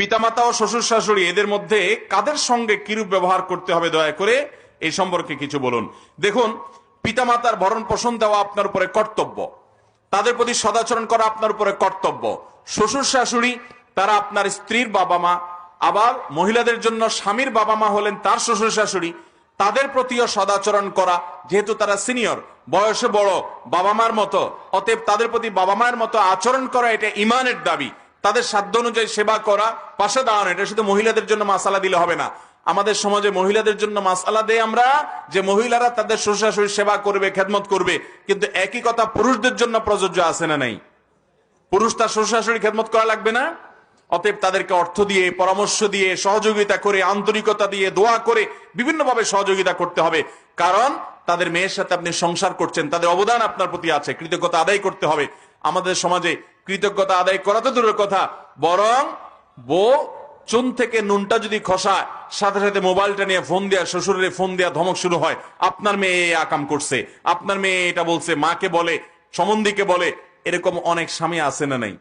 পিতামাতা ও শ্বশুর শাশুড়ি এদের মধ্যে কাদের সঙ্গে কিরূপ ব্যবহার করতে হবে দয়া করে এই সম্পর্কে কিছু বলুন। দেখুন, পিতামাতার ভরণ পোষণ দেওয়া আপনার উপরে কর্তব্য। তাদের প্রতি সদাচরণ করা আপনার উপরে কর্তব্য। শ্বশুর শাশুড়ি তারা আপনার স্ত্রীর বাবা মা আবার মহিলাদের জন্য স্বামীর বাবা মা হলেন তার শ্বশুর শাশুড়ি তাদের প্রতিও সদাচরণ করা, যেহেতু তারা সিনিয়র, বয়সে বড় বাবা মার মতো, অতএব তাদের প্রতি বাবা মায়ের মতো আচরণ করা এটা ইমানের দাবি। তাদের সাধ্য অনুযায়ী সেবা করা, পাশে দাঁড়ানো, এটা শুধু মহিলাদের জন্য মাসালা দিলে হবে না। আমাদের সমাজে মহিলাদের জন্য মাসালা দেয় আমরা যে মহিলারা তাদের শ্বশুর সেবা করবে, খেদমত করবে, কিন্তু একই কথা পুরুষদের জন্য প্রযোজ্য আছে না নাই? পুরুষ তার শ্বশুরশাশুড়ি খেদমত করা লাগবে না? অতএব তাদেরকে অর্থ দিয়ে, পরামর্শ দিয়ে, সহযোগিতা করে, আন্তরিকতা দিয়ে, দোয়া করে বিভিন্নভাবে সহযোগিতা করতে হবে। কারণ তাদের মেয়ের সাথে আপনি সংসার করছেন, তাদের অবদান আপনার প্রতি আছে, কৃতজ্ঞতা আদায় করতে হবে। আমাদের সমাজে কৃতজ্ঞতা আদায় করা তো দূরের কথা। বরং বউ চুন থেকে নুনটা যদি খসায়, সাথে সাথে মোবাইলটা নিয়ে ফোন দেয়া, শ্বশুরের ফোন দেয়া ধমক শুরু হয়। আপনার মেয়ে আকাম করছে। আপনার মেয়ে এটা বলছে, মাকে বলে সমন্দিকে বলে। এরকম অনেক স্বামী আছে না নাই?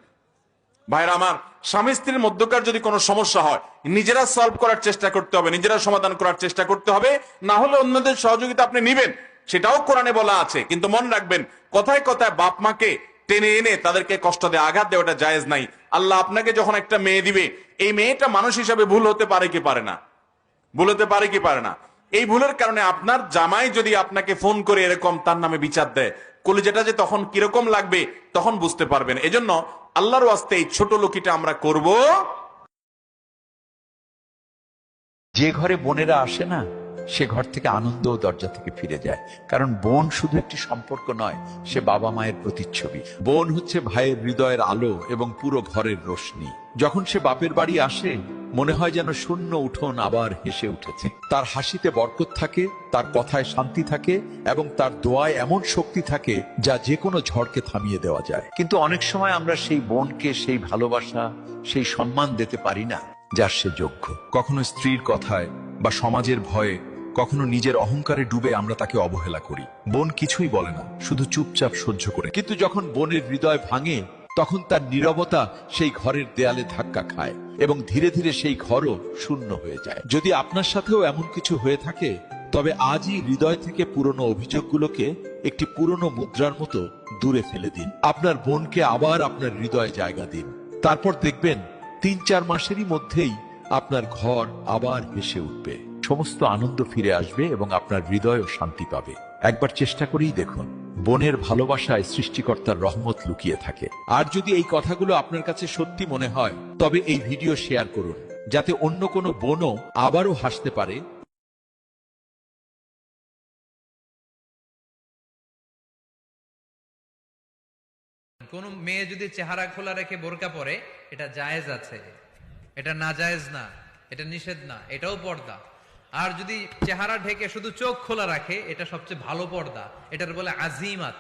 ভাইরা আমার, স্বামী স্ত্রীর মধ্যকার যদি কোনো সমস্যা হয়, নিজেরা সলভ করার চেষ্টা করতে হবে, নিজেরা সমাধান করার চেষ্টা করতে হবে। না হলে অন্যদের সহযোগিতা আপনি নিবেন, সেটাও কোরআনে বলা আছে। কিন্তু মনে রাখবেন, কথায় কথায় বাপ মাকে টেনে এনে তাদেরকে কষ্ট দিয়ে, আঘাত দেওয়াটা জায়েজ নাই। আল্লাহ আপনাকে যখন একটা মেয়ে দিবে, এই মেয়েটা মানুষ হিসাবে ভুল হতে পারে কি পারে না? ভুল হতে পারে কি পারে না? এই ভুলের কারণে আপনার জামাই যদি আপনাকে ফোন করে এরকম তার নামে বিচার দেয়, কলিজাটা যে তখন কীরকম লাগবে, তখন বুঝতে পারবেন। এজন্য আল্লাহর ওয়াস্তে এই ছোট লোকিটা আমরা করব। যে ঘরে বোনেরা আসে না সে ঘর থেকে আনন্দ ও দরজা থেকে ফিরে যায়। কারণ বোন শুধু একটি সম্পর্ক নয়, সে বাবা মায়ের প্রতিচ্ছবি। বোন হচ্ছে ভাইয়ের হৃদয়ের আলো এবং পুরো ঘরের রোশনি। যখন সে বাপের বাড়ি আসে, মনে হয় যেন শূন্য উঠোন আবার হেসে উঠেছে। তার হাসিতে বরকত থাকে, তার কথায় শান্তি থাকে এবং তার দোয়ায় এমন শক্তি থাকে যা যে কোনো ঝড়কে থামিয়ে দেওয়া যায়। কিন্তু অনেক সময় আমরা সেই বোনকে সেই ভালোবাসা, সেই সম্মান দিতে পারি না, যার সে যোগ্য। কখনো স্ত্রীর কথায় বা সমাজের ভয়ে কখনো নিজের অহংকারে ডুবে আমরা তাকে অবহেলা করি। বোন কিছুই বলে না, শুধু চুপচাপ সহ্য করে। কিন্তু যখন বোনের হৃদয় ভাঙে, তখন তার নীরবতা সেই ঘরের দেয়ালে ধাক্কা খায় এবং ধীরে ধীরে সেই ঘরও শূন্য হয়ে যায়। যদি আপনার সাথেও এমন কিছু হয়ে থাকে, তবে আজই হৃদয় থেকে পুরনো অভিযোগগুলোকে একটি পুরনো মুদ্রার মতো দূরে ফেলে দিন। আপনার বোনকে আবার আপনার হৃদয়ে জায়গা দিন। তারপর দেখবেন, তিন চার মাসেরই মধ্যেই আপনার ঘর আবার হেসে উঠবে। সমস্ত আনন্দ ফিরে আসবে এবং আপনার হৃদয়ও শান্তি পাবে। একবার চেষ্টা করেই দেখুন। বোনের ভালোবাসায় সৃষ্টিকর্তার রহমত লুকিয়ে থাকে। আর যদি এই কথাগুলো আপনার কাছে সত্যি মনে হয়, তবে এই ভিডিও শেয়ার করুন, যাতে অন্য কোনো বোনও আবারও হাসতে পারে। কোন মেয়ে যদি চেহারা খোলা রেখে বোরকা পরে, এটা জায়েজ আছে। এটা না জায়েজ না, এটা নিষেধ না, এটাও পর্দা। আর যদি চেহারা ঢেকে শুধু চোখ খোলা রাখে, এটা সবচেয়ে ভালো পর্দা। এটার বলে আজিমাত।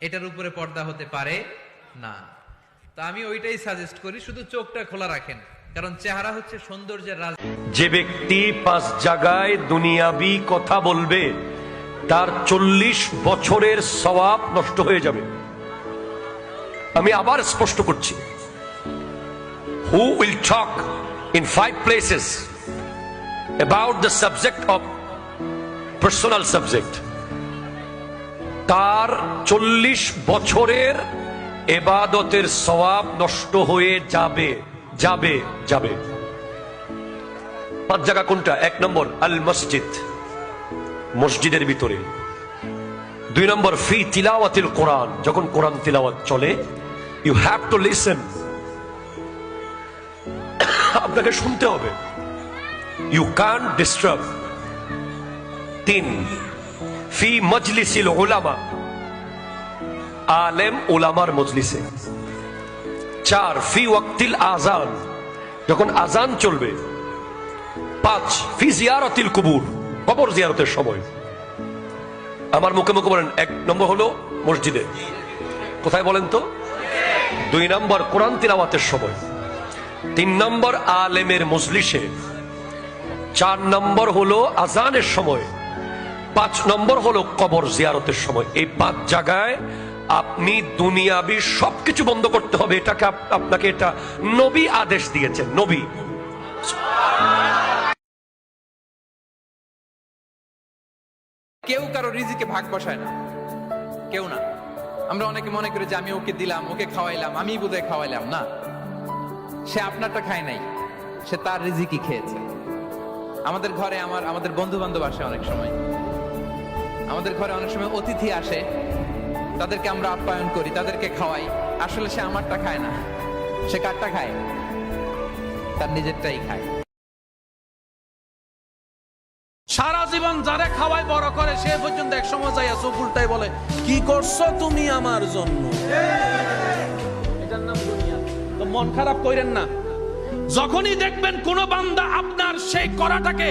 এটার উপরে পর্দা হতে পারে না। তা আমি ওইটাই সাজেস্ট করি, শুধু চোখটা খোলা রাখেন। কারণ চেহারা হচ্ছে সৌন্দর্যের রাজ যে ব্যক্তি পাঁচ জায়গায় দুনিয়াবি কথা বলবে, তার চল্লিশ বছরের সওয়াব নষ্ট হয়ে যাবে। আমি আবার স্পষ্ট করছি। Who will talk in five places about the subject of personal subject তার চল্লিশ বছরের এবাদতের সওয়াব নষ্ট হয়ে যাবে যাবে যাবে। পাঁচ জায়গা কোনটা? এক নম্বর, আল মসজিদ। মসজিদের ভিতরে। দুই নম্বর, ফি তিলাওয়াতিল কোরআন। যখন কোরআন তিলাওয়াত চলে ইউ হ্যাভ টু লিসেন আপনাকে শুনতে হবে। ইউ কান ডিস্টার্ব তিন ফি মজলিসিল ওলামা আলেম ওলামার মজলিসে চার ফি ওয়াক্তিল আজান যখন আজান চলবে পাঁচ ফি জিয়ারতিল কুবুর কবর জিয়ারতের সময়. আমার মুখে মুখে বলেন এক নম্বর হলো মসজিদে কোথায় বলেন তো দুই নম্বর কোরআন তিলাওয়াতের সময়. তিন নম্বর আলেমের মজলিসে চার নম্বর হলো আজানের সময়, পাঁচ নম্বর হলো কবর জিয়ারতের সময়। এই পাঁচ জায়গায় আপনি দুনিয়াবি সবকিছু বন্ধ করতে হবে, এটাকে আপনাকে এটা নবী আদেশ দিয়েছেন, নবী। কেউ কারও রিজিকে ভাগ বসায় না, কেউ না। আমরা অনেকে মনে করি যে আমি ওকে দিলাম, ওকে খাওয়াইলাম আমি বোধহয় খাওয়াইলাম, না। সে আপনারটা খায় নাই, সে তার রিজিকই খেয়েছে। আমাদের ঘরে আমার আমাদের বন্ধু বান্ধব আসে অনেক সময়। আমাদের ঘরে অনেক সময় অতিথি আসে তাদেরকে আমরা আপ্যায়ন করি তাদেরকে খাওয়াই। আসলে সে আমারটা খায় না সে কারটা খায়? তার নিজেরটাই খায়। সারা জীবন যারে খাওয়াই বড় করে সে পর্যন্ত এক সময় যাইয়া চোখ উল্টাই বলে কি করছ তুমি আমার জন্য? এটার নাম দুনিয়া। তো মন খারাপ কইরেন না। যখনই দেখবেন কোন বান্দা আপনার সেই করাটাকে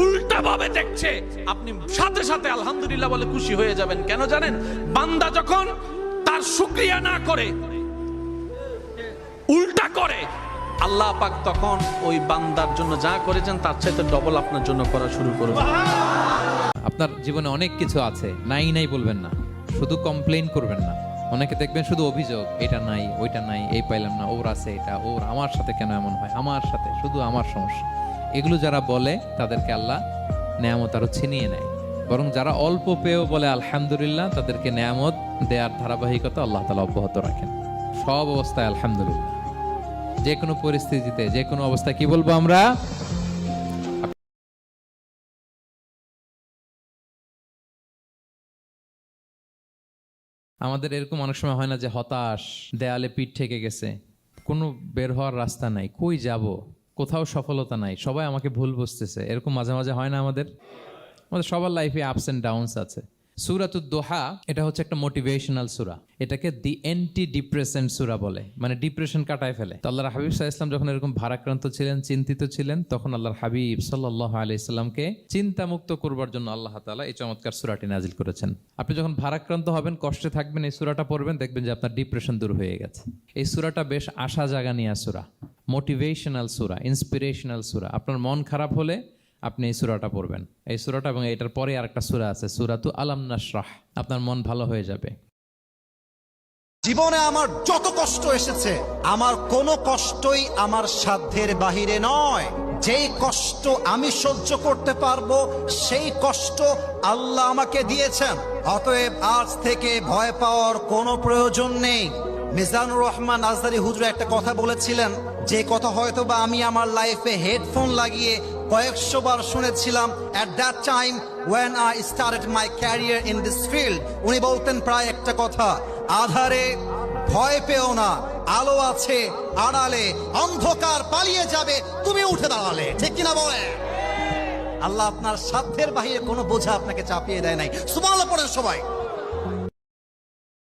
উল্টা ভাবে দেখছে, আপনি সাথে সাথে আলহামদুলিল্লাহ বলে খুশি হয়ে যাবেন। কেন জানেন? বান্দা যখন তার শুক্রিয়া না করে, উল্টা করে, আল্লাহ পাক তখন ওই বান্দার জন্য যা করেছেন তার চাইতে ডবল আপনার জন্য করা শুরু করবে আপনার জীবনে অনেক কিছু আছে, নাই নাই বলবেন না। শুধু কমপ্লেন করবেন না। অনেকে দেখবেন শুধু অভিযোগ, এটা নাই, ওইটা নাই, এই পাইলাম না, ওর আছে এটা, ওর আমার সাথে কেন এমন হয়? আমার সাথে, শুধু আমার সমস্যা। এগুলো যারা বলে, তাদেরকে আল্লাহ নেয়ামত আরও ছিনিয়ে নেয়। বরং যারা অল্প পেয়েও বলে, আলহামদুলিল্লাহ, তাদেরকে নেয়ামত দেওয়ার ধারাবাহিকতা আল্লাহ তালা অব্যাহত রাখেন। সব অবস্থায় আলহামদুলিল্লাহ। যে কোনো পরিস্থিতিতে যে কোনো অবস্থায় কি বলব আমরা? আমাদের এরকম অনেক সময় হয় না যে হতাশ, দেয়ালে পিঠ ঠেকে গেছে। কোনো বের হওয়ার রাস্তা নাই। কই যাব? কোথাও সফলতা নাই। সবাই আমাকে ভুল বুঝতেছে। এরকম মাঝে মাঝে হয় না আমাদের? আমাদের সবার লাইফে আপস অ্যান্ড ডাউনস আছে। সুরাতুদ দোহা, এটা হচ্ছে একটা মোটিভেশনাল সুরা। এটাকে দি অ্যান্টি ডিপ্রেসেন্ট সুরা বলে মানে ডিপ্রেশন কাটায় ফেলে। তো আল্লাহর হাবিব সাহা ইসলাম যখন এরকম ভারাক্রান্ত ছিলেন, চিন্তিত ছিলেন, তখন আল্লাহর হাবিব সাল্লাহ আলাইসাল্লামকে চিন্তামুক্ত করবার জন্য আল্লাহ তালা এই চমৎকার সুরাটি নাজিল করেছেন। আপনি যখন ভারাক্রান্ত হবেন, কষ্টে থাকবেন, এই সুরাটা পড়বেন, দেখবেন যে আপনার ডিপ্রেশন দূর হয়ে গেছে। এই সুরাটা বেশ আশা জাগানিয়া সুরা মোটিভেশনাল সুরা ইন্সপিরেশনাল সুরা। আপনার মন খারাপ হলে আপনি এই সুরাটা পড়বেন। এই সুরাটা এবং এটার পরে আরেকটা সুরা আছে, সুরাতু আলাম নাশরাহ। আপনার মন ভালো হয়ে যাবে। জীবনে আমার যত কষ্ট এসেছে, আমার কোনো কষ্টই আমার সাধ্যের বাহিরে নয়। যেই কষ্ট আমি সহ্য করতে পারব, সেই কষ্ট আল্লাহ আমাকে দিয়েছেন। অতএব আজ থেকে ভয় পাওয়ার কোনো প্রয়োজন নেই। মিজানুর রহমান আজদারি হুজুর একটা কথা বলেছিলেন, যে কথা হয়তো বা আমি আমার লাইফে হেডফোন লাগিয়ে কয়েকশো বার শুনেছিলাম at that time when I started my career in this field উনি বলতেন প্রায় একটা কথা, আধারে ভয় পেও না, আলো আছে, আড়ালে অন্ধকার পালিয়ে যাবে, তুমি উঠে দাঁড়ালে। ঠিক কিনা বলে আল্লাহ আপনার সাধ্যের বাহিরে কোনো বোঝা আপনাকে চাপিয়ে দেয় নাই। সুমাল পড়েন সবাই।